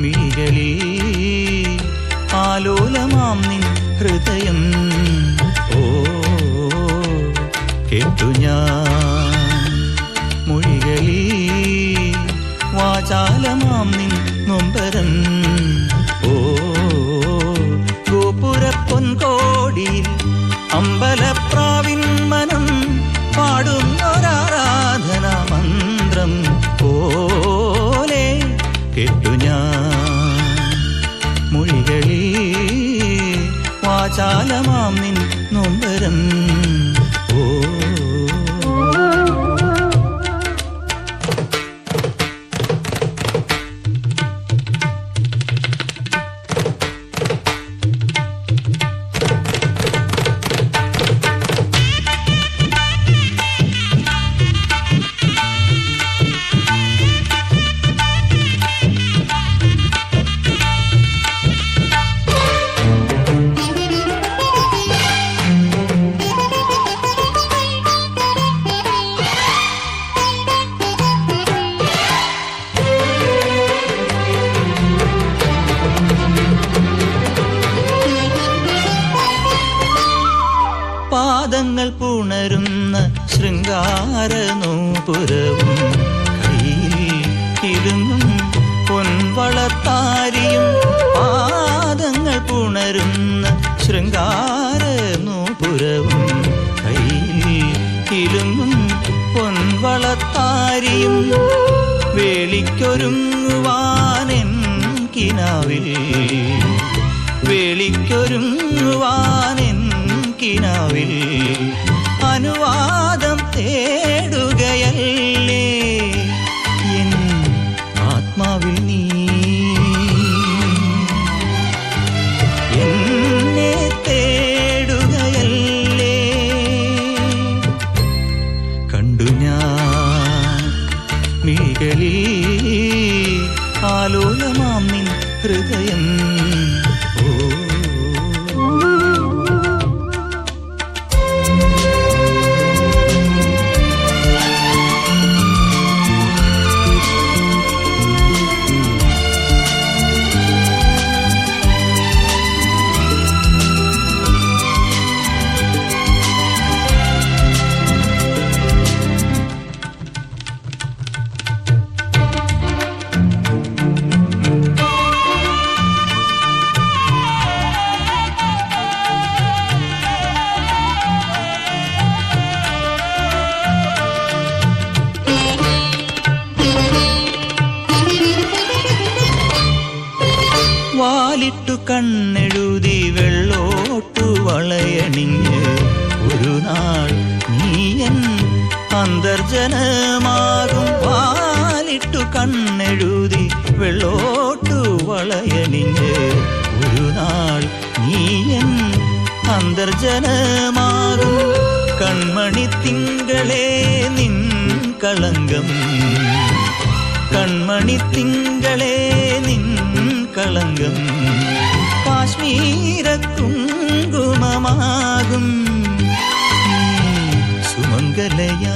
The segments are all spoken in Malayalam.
മിഴികളിൽ ആലോലമാം നിൻ ഹൃദയം. ഓ കേട്ടു ഞാൻ. മൊഴികളിൽ വാചാലമാം നിൻ നൊമ്പരൻ ഓ ഗോപുരപ്പൊൻകോടിയിൽ അമ്പലപ്രാവിൻ മനം പാടും പാടുന്നൊരാരാധന മന്ത്രം വാചാലമാം നിൻ നൊമ്പരം. പാദങ്ങൾ പുണരുന്ന ശൃംഗാര നൂപുരവും കയ്യിൽ പൊൻവളത്താരിയും പാദങ്ങൾ പുണരുന്ന ശൃംഗാര നൂപുരവും കയ്യിൽ പൊൻവളത്താരിയും വേളിക്കൊരുങ്ങുവാനെൻ കിനാവിൽ വേളിക്കൊരുങ്ങുവാനെൻ കിനാവിൽ അനുവാദം തേടുകയല്ലേ? എൻ ആത്മാവിൽ നീ. എന്നെ തേടുകയല്ലേ? കണ്ടു ഞാൻ മിഴികളിൽ ആലോലമാം നിൻ ഹൃദയം. വാലിട്ടു കണ്ണെഴുതി വെള്ളോട്ടു വളയണിഞ്ഞ്. ഒരു നാൾ നീയൻ അന്തർജനമാകും. വാലിട്ടു കണ്ണെഴുതി വെള്ളോട്ടു വളയണിഞ്ഞ്. ഒരു നാൾ നീയൻ അന്തർജനമാകും. കൺമണി തിങ്കളേ നിൻ കളങ്കം. കൺമണി തിങ്കളെ നിൻ കളങ്കം. കാശ്മീര കുങ്കുമമാകും. സുമംഗലയാകും.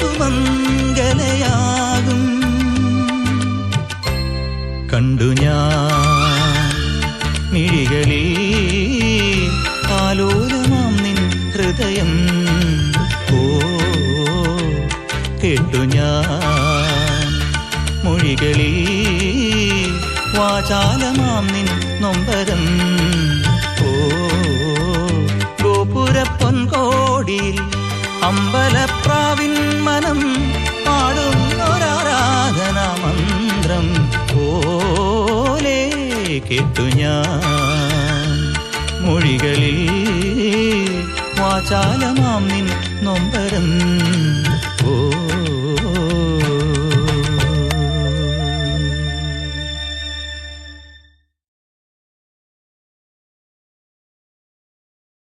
സുമംഗലയാകും. കണ്ടു ഞാൻ മിഴികളിൽ ആലോലമാം നിൻ ഹൃദയം. കേട്ടു ഞാൻ. മൊഴികളിൽ വാചാലമാം നിൻ നൊമ്പരം. ഓ അമ്പലപ്രാവിൻ മനം പാടുന്നൊരാരാധന മന്ത്രം പോലെ കേട്ടു ഞാൻ. മൊഴികളിൽ വാചാലമാം നിൻ നൊമ്പരം. ಓ